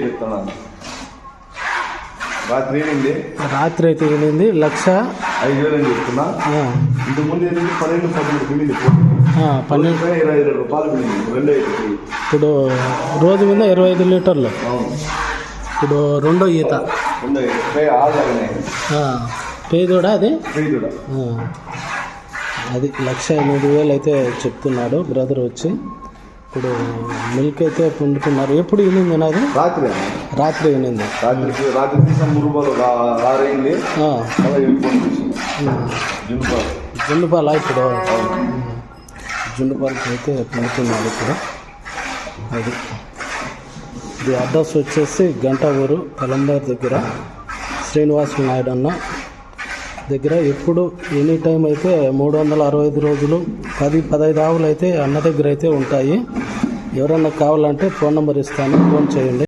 చెప్తున్నాను? రాత్రి ఏమైంది? రాత్రి అయితే వెళ్ళింది లక్ష. ఐదు వేలు అని చెప్తున్నా. ఆ, ఇంతకుముందు ఏంటంటే పన్నెండు పిల్లింది ఆ, పన్నెండు. ఇరవై ఐదు రూపాయలు పిల్లింది రెండు ఇప్పుడు రోజు మీద ఇరవై ఐదు లీటర్లు. ఇప్పుడు రెండో ఈత. రెండు పేదోడా అది? అది లక్ష ఎనిమిది వేలు అయితే చెప్తున్నాడు బ్రదర్ వచ్చి. ఇప్పుడు మిల్క్ అయితే పిండుకున్నారు ఎప్పుడు ఇనింది నాది రాత్రి రాత్రి ఇనింది రాత్రికి రాత్రి తీసిన మూడు రూపాయలు రా- ఆరైంది ఆ, అలా వెళ్ళిపోయి తీసిన ఉమ్. జున్ను పాలు. జుండు పాల ఇప్పుడు? జుండు పాలకి అయితే పిండుతున్నాడు ఇప్పుడు. అది. ఇది అడ్రస్ వచ్చేసి గంట ఊరు కలంబార్ దగ్గర. శ్రీనివాస నాయుడు అన్న దగ్గర. ఎప్పుడు ఎనీ టైం అయితే మూడు వందల అరవై ఐదు రోజులు పది పదహైదు ఆవులు అయితే అన్న దగ్గర అయితే ఉంటాయి. ఎవరన్నా కావాలంటే ఫోన్ నెంబర్ ఇస్తాను ఫోన్ చేయండి.